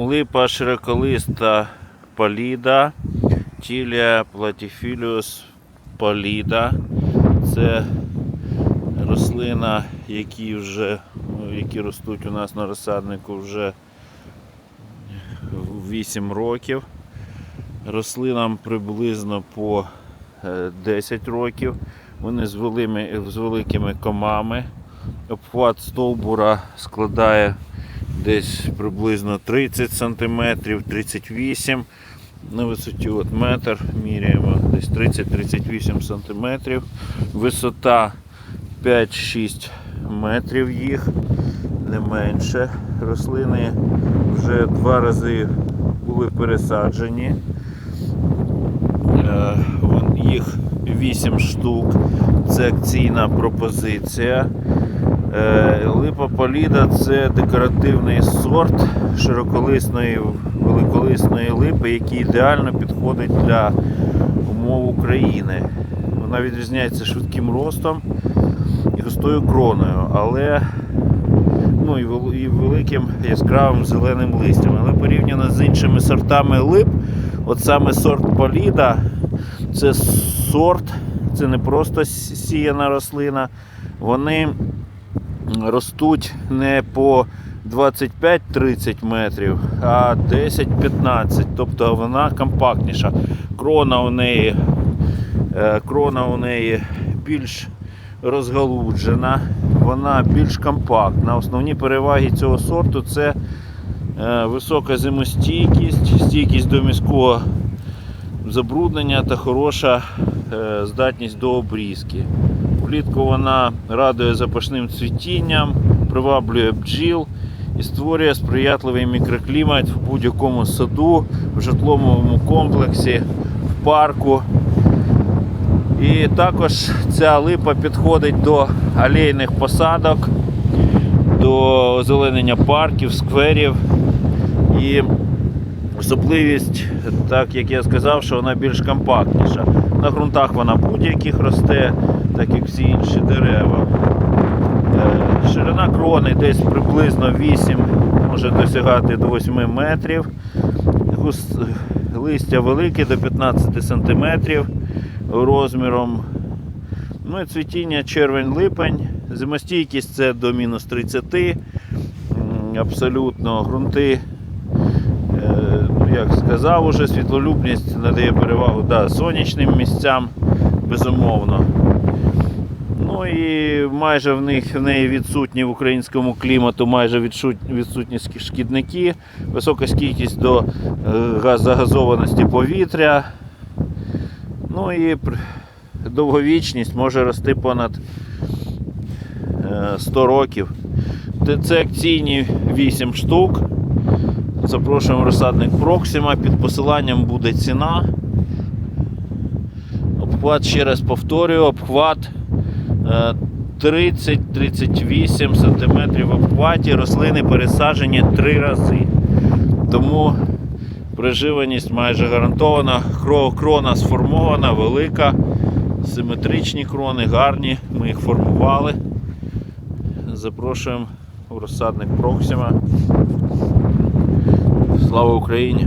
Липа широколиста паліда, тілія платіфіліус паліда. Це рослина, які вже які ростуть у нас на розсаднику вже 8 років. Рослинам приблизно по е, 10 років. Вони з, велими, з великими комами. Обхват стовбура складає десь приблизно 30 см, 38 на висоті от метр міряємо десь 30-38 см. Висота 5-6 метрів їх, не менше. Рослини вже два рази були пересаджені. Е, Їх 8 штук. Це акційна пропозиція. Липа Поліда це декоративний сорт широколисної великолисної липи, який ідеально підходить для умов України. Вона відрізняється швидким ростом і густою кроною, але ну, і, великим яскравим зеленим листям. Але порівняно з іншими сортами лип, от саме сорт Поліда це сорт, це не просто сіяна рослина. Вони ростуть не по 25-30 метрів, а 10-15. Тобто вона компактніша. Крона у неї, е, крона у неї більш розгалуджена, вона більш компактна. Основні переваги цього сорту це е, висока зимостійкість, стійкість до міського забруднення та хороша е, здатність до обрізки. Влітку вона радує запашним цвітінням, приваблює бджіл і створює сприятливий мікроклімат в будь-якому саду, в житловому комплексі, в парку. І також ця липа підходить до алейних посадок, до озеленення парків, скверів. І особливість, так як я сказав, що вона більш компактніша. На ґрунтах вона будь-яких росте, так як всі інші дерева. Е, Ширина крони десь приблизно 8, може досягати до 8 метрів. Листя велике до 15 см розміром. Ну і цвітіння червень-липень. Зимостійкість це до мінус 30. Абсолютно ґрунти Е, ну, як сказав уже, світлолюбність надає перевагу да, сонячним місцям, безумовно. Ну і майже в них в неї відсутні в українському клімату майже відсутні шкідники, висока стійкість до е, загазованості повітря. Ну і довговічність може рости понад е, 100 років. Це- акційні 8 штук. Запрошуємо розсадник Проксима. Під посиланням буде ціна. Обхват, ще раз повторюю, обхват е, 30-38 см в обхваті. Рослини пересаджені три рази. Тому приживаність майже гарантована. Крона сформована, велика, симетричні крони, гарні. Ми їх формували. Запрошуємо в розсадник Проксима. Слава Україні!